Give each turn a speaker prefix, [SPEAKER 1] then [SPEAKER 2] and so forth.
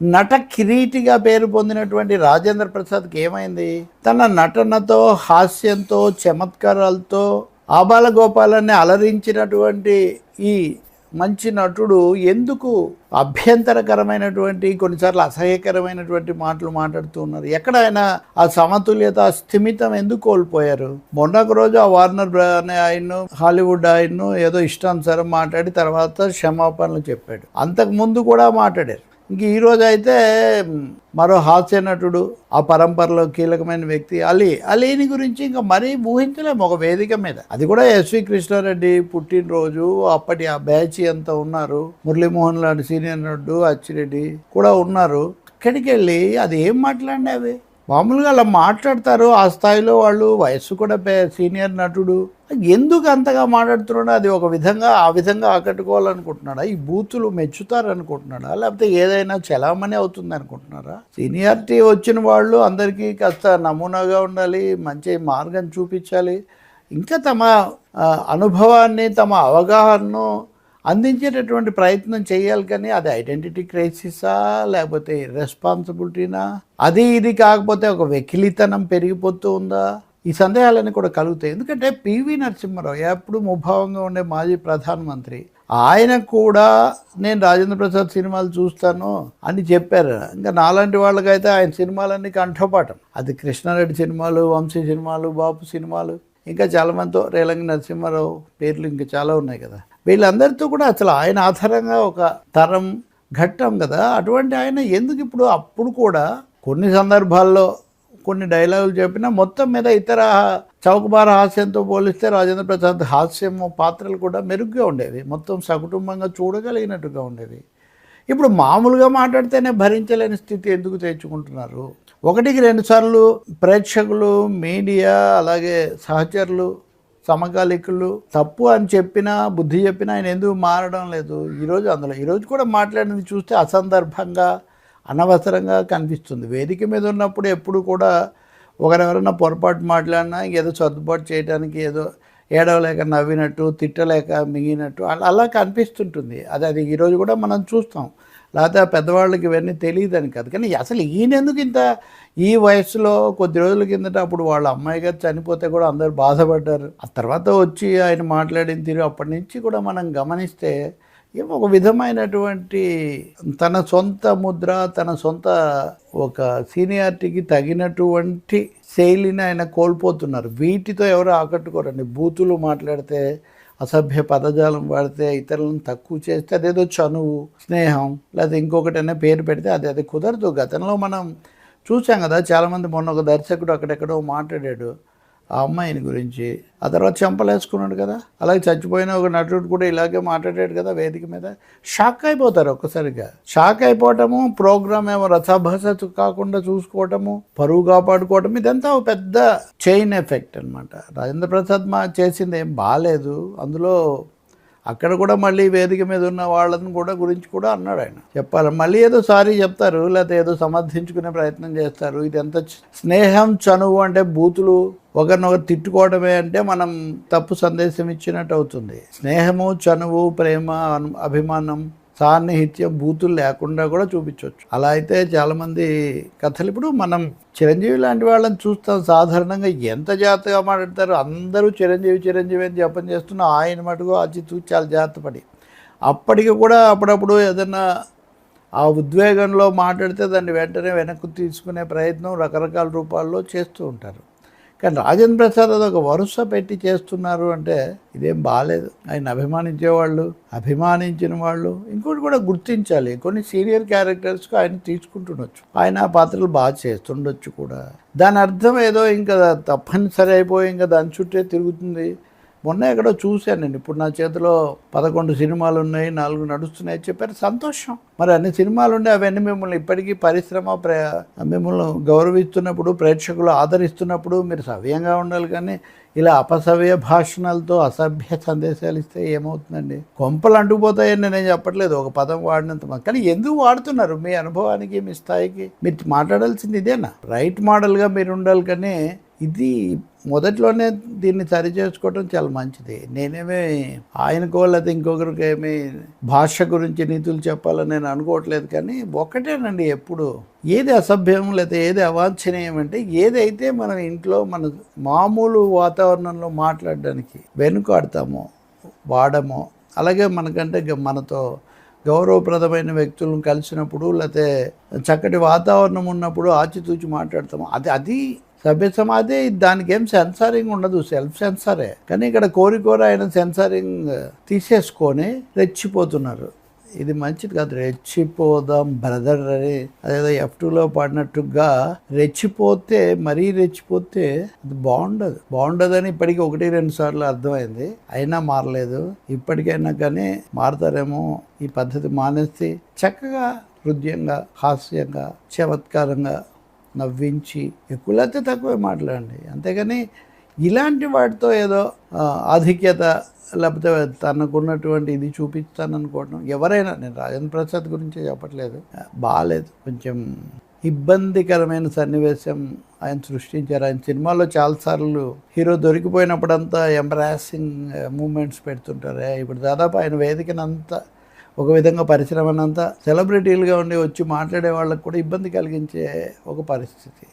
[SPEAKER 1] నట కిరీటిగా పేరు పొందినటువంటి రాజేంద్ర ప్రసాద్కి ఏమైంది? తన నటనతో హాస్యంతో చమత్కారాలతో ఆబాల గోపాలాన్ని అలరించినటువంటి ఈ మంచి నటుడు ఎందుకు అభ్యంతరకరమైనటువంటి కొన్నిసార్లు అసహ్యకరమైనటువంటి మాటలు మాట్లాడుతూ ఉన్నారు. ఎక్కడ ఆయన ఆ సమతుల్యత ఆ స్థిమితం ఎందుకు కోల్పోయారు? మొన్నకు రోజు ఆ వార్నర్ అనే ఆయన్ను హాలీవుడ్ ఆయన్ను ఏదో ఇష్టానుసారం మాట్లాడి తర్వాత క్షమాపణలు చెప్పాడు. అంతకు ముందు కూడా మాట్లాడారు. ఇంక ఈరోజు అయితే మరో హాస్య నటుడు ఆ పరంపరలో కీలకమైన వ్యక్తి అలీ. అలీని గురించి ఇంకా మరీ ఊహించలేము ఒక వేదిక మీద. అది కూడా ఎస్వి కృష్ణారెడ్డి పుట్టినరోజు. అప్పటి ఆ బ్యాచ్ అంతా ఉన్నారు. మురళీమోహన్ లాంటి సీనియర్ నటుడు అచ్చిరెడ్డి కూడా ఉన్నారు. అక్కడికి వెళ్ళి అది ఏం మాట్లాడినవి మామూలుగా అలా మాట్లాడతారు. ఆ స్థాయిలో వాళ్ళు వయస్సు కూడా సీనియర్ నటుడు. ఎందుకు అంతగా మాట్లాడుతున్నాడు అది ఒక విధంగా ఆ విధంగా ఆకట్టుకోవాలనుకుంటున్నాడా? ఈ బూతులు మెచ్చుతారు అనుకుంటున్నాడా లేకపోతే ఏదైనా చలామణి అవుతుంది అనుకుంటున్నారా సీనియారిటీ వచ్చిన వాళ్ళు అందరికీ కాస్త నమూనాగా ఉండాలి మంచి మార్గం చూపించాలి. ఇంకా తమ అనుభవాన్ని తమ అవగాహనను అందించేటటువంటి ప్రయత్నం చేయాలి కానీ అది ఐడెంటిటీ క్రైసిసా లేకపోతే రెస్పాన్సిబిలిటీనా? అది ఇది కాకపోతే ఒక వెకిలితనం పెరిగిపోతూ ఉందా? ఈ సందేహాలన్నీ కూడా కలుగుతాయి. ఎందుకంటే పివి నరసింహారావు ఎప్పుడు ముభావంగా ఉండే మాజీ ప్రధానమంత్రి. ఆయన కూడా నేను రాజేంద్ర ప్రసాద్ సినిమాలు చూస్తాను అని చెప్పారు. ఇంకా నాలాంటి వాళ్ళకైతే ఆయన సినిమాలన్నీ కంఠపాఠం. అది కృష్ణారెడ్డి సినిమాలు వంశీ సినిమాలు బాపు సినిమాలు. ఇంకా చాలామందితో రేలంగి నరసింహారావు పేర్లు ఇంకా చాలా ఉన్నాయి కదా. వీళ్ళందరితో కూడా అసలు ఆయన ఆధారంగా ఒక తరం ఘట్టం కదా. అటువంటి ఆయన ఎందుకు ఇప్పుడు అప్పుడు కూడా కొన్ని సందర్భాల్లో కొన్ని డైలాగులు చెప్పినా మొత్తం మీద ఇతర చౌకబార హాస్యంతో పోలిస్తే రాజేంద్ర ప్రసాద్ హాస్యము పాత్రలు కూడా మెరుగ్గా ఉండేవి. మొత్తం సకుటుంబంగా చూడగలిగినట్టుగా ఉండేవి. ఇప్పుడు మామూలుగా మాట్లాడితేనే భరించలేని స్థితి ఎందుకు తెచ్చుకుంటున్నారు? ఒకటికి రెండుసార్లు ప్రేక్షకులు మీడియా అలాగే సహచరులు సమకాలికులు తప్పు అని చెప్పినా బుద్ధి చెప్పినా ఆయన ఎందుకు మారడం లేదు? ఈరోజు అందులో ఈరోజు కూడా మాట్లాడినది చూస్తే అసందర్భంగా అనవసరంగా కనిపిస్తుంది. వేదిక మీద ఉన్నప్పుడు ఎప్పుడు కూడా ఒకరెవరైనా పొరపాటు మాట్లాడినా ఏదో సర్దుబాటు చేయడానికి ఏదో ఏడవలేక నవ్వినట్టు తిట్టలేక మిగినట్టు అలా అలా కనిపిస్తుంటుంది. అది అది ఈరోజు కూడా మనం చూస్తాం. లేకపోతే పెద్దవాళ్ళకి ఇవన్నీ తెలియదని కాదు. కానీ అసలు ఈయన ఎందుకు ఇంత ఈ వయసులో కొద్ది రోజుల కిందట అప్పుడు వాళ్ళ అమ్మాయి గారు చనిపోతే కూడా అందరు బాధపడ్డారు. ఆ తర్వాత వచ్చి ఆయన మాట్లాడిన తీరు అప్పటి నుంచి కూడా మనం గమనిస్తే ఏమో ఒక విధమైనటువంటి తన సొంత ముద్ర తన సొంత ఒక సీనియారిటీకి తగినటువంటి శైలిని ఆయన కోల్పోతున్నారు. వీటితో ఎవరు ఆకట్టుకోరండి. బూతులు మాట్లాడితే అసభ్య పదజాలం వాడితే ఇతరులను తక్కువ చేస్తే అదేదో చనువు స్నేహం లేదా ఇంకొకటైనా పేరు పెడితే అది అది కుదరదు. గతంలో మనం చూసాం కదా చాలామంది మొన్న ఒక దర్శకుడు అక్కడెక్కడో మాట్లాడాడు. ఆ అమ్మాయిని గురించి. ఆ తర్వాత చెంపలేసుకున్నాడు కదా. అలాగే చచ్చిపోయిన ఒక నటుడు కూడా ఇలాగే మాట్లాడాడు కదా వేదిక మీద. షాక్ అయిపోతారు ఒక్కసారిగా. షాక్ అయిపోవటము ప్రోగ్రామ్ ఏమో రసాభాస కాకుండా చూసుకోవటము పరువు కాపాడుకోవటం ఇదంతా ఒక పెద్ద చైన్ ఎఫెక్ట్ అనమాట రాజేంద్ర ప్రసాద్ మా చేసింది ఏం బాగాలేదు అందులో అక్కడ కూడా మళ్ళీ వేదిక మీద ఉన్న వాళ్ళని కూడా గురించి కూడా అన్నాడు ఆయన. చెప్పాలి. మళ్ళీ ఏదో సారీ చెప్తారు లేకపోతే ఏదో సమర్థించుకునే ప్రయత్నం చేస్తారు. ఇది ఎంత స్నేహం చనువు అంటే బూతులు ఒకరినొకరు తిట్టుకోవడమే అంటే మనం తప్పు సందేశం ఇచ్చినట్టు అవుతుంది. స్నేహము చనువు ప్రేమ అభిమానం సాన్నిహిత్యం బూతులు లేకుండా కూడా చూపించవచ్చు. అలా అయితే చాలామంది కథలు ఇప్పుడు మనం చిరంజీవి లాంటి వాళ్ళని చూస్తాం. సాధారణంగా ఎంత జాగ్రత్తగా మాట్లాడతారు అందరూ చిరంజీవి చిరంజీవి అని జపం చేస్తున్నా ఆయన మటుకు అచి చాలా జాగ్రత్త పడి. అప్పటికి కూడా అప్పుడప్పుడు ఏదైనా ఆ ఉద్వేగంలో మాట్లాడితే దాన్ని వెంటనే వెనక్కు తీసుకునే ప్రయత్నం రకరకాల రూపాల్లో చేస్తూ ఉంటారు. కానీ రాజేంద్ర ప్రసాద్ అది ఒక వరుస పెట్టి చేస్తున్నారు అంటే ఇదేం బాగాలేదు ఆయన అభిమానించే వాళ్ళు అభిమానించిన వాళ్ళు ఇంకోటి కూడా గుర్తించాలి. కొన్ని సీనియర్ క్యారెక్టర్స్కి ఆయన తీసుకుంటుండొచ్చు. ఆయన ఆ పాత్రలు బాగా చేస్తుండొచ్చు కూడా. దాని అర్థం ఏదో ఇంకా తప్పనిసరి అయిపోయి ఇంకా దాని చుట్టే తిరుగుతుంది. మొన్న ఎక్కడో చూశాను నేను. ఇప్పుడు నా చేతిలో పదకొండు సినిమాలు ఉన్నాయి నాలుగు నడుస్తున్నాయి చెప్పారు. సంతోషం. మరి అన్ని సినిమాలు ఉండే అవన్నీ మిమ్మల్ని ఇప్పటికీ పరిశ్రమ ప్ర మిమ్మల్ని గౌరవిస్తున్నప్పుడు ప్రేక్షకులు ఆదరిస్తున్నప్పుడు మీరు సవ్యంగా ఉండాలి కానీ ఇలా అపసవ్య భాషణలతో అసభ్య సందేశాలు ఇస్తే ఏమవుతుందండి? కొంపలు అంటుకుపోతాయని నేనేం చెప్పట్లేదు. ఒక పదం వాడినంత కానీ ఎందుకు వాడుతున్నారు? మీ అనుభవానికి మీ స్థాయికి. మీరు మాట్లాడాల్సింది ఇదేనా? రైట్ మోడల్గా మీరు ఉండాలి కానీ ఇది మొదట్లోనే దీన్ని సరి చేసుకోవడం చాలా మంచిది. నేనేమి ఆయనకో లేదా ఇంకొకరికి ఏమి భాష గురించి నీతులు చెప్పాలని నేను అనుకోవట్లేదు కానీ ఒకటేనండి ఎప్పుడు. ఏది అసభ్యం లేకపోతే ఏది అవాంఛనీయం అంటే ఏదైతే మనం ఇంట్లో మన మామూలు వాతావరణంలో మాట్లాడడానికి వెనుకాడతామో వాడమో అలాగే మనకంటే మనతో గౌరవప్రదమైన వ్యక్తులను కలిసినప్పుడు లేకపోతే చక్కటి వాతావరణం ఉన్నప్పుడు ఆచితూచి మాట్లాడతాము అది అది సభ్య సమాధి దానికి ఏం సెన్సారింగ్ ఉండదు సెల్ఫ్ సెన్సారే. కానీ ఇక్కడ కోరికోర ఆయన సెన్సారింగ్ తీసేసుకొని రెచ్చిపోతున్నారు. ఇది మంచిది కాదు రెచ్చిపోదాం బ్రదర్ అని. అదేదో ఎఫ్ టూలో పాడినట్టుగా రెచ్చిపోతే మరీ రెచ్చిపోతే అది బాగుండదు. బాగుండదని ఇప్పటికీ ఒకటి రెండు సార్లు అర్థమైంది. అయినా మారలేదు. ఇప్పటికైనా కానీ మారతారేమో ఈ పద్ధతి మానేసి చక్కగా హృదయంగా హాస్యంగా చమత్కారంగా నవ్వించి ఎక్కువ లేకపోతే తక్కువే మాట్లాడండి. అంతేగాని ఇలాంటి వాటితో ఏదో ఆధిక్యత లేకపోతే తనకున్నటువంటి ఇది చూపిస్తాననుకోవడం ఎవరైనా నేను రాజేంద్ర ప్రసాద్ గురించి చెప్పట్లేదు. బాగాలేదు కొంచెం ఇబ్బందికరమైన సన్నివేశం ఆయన సృష్టించారు. ఆయన సినిమాలో చాలాసార్లు హీరో దొరికిపోయినప్పుడంతా ఎంబ్రాసింగ్ మూమెంట్స్ eh, పెడుతుంటారు. ఇప్పుడు దాదాపు ఆయన వేదికనంతా ఒక విధంగా పరిశ్రమనంతా సెలబ్రిటీలుగా ఉండి వచ్చి మాట్లాడే వాళ్ళకు కూడా ఇబ్బంది కలిగించే ఒక పరిస్థితి.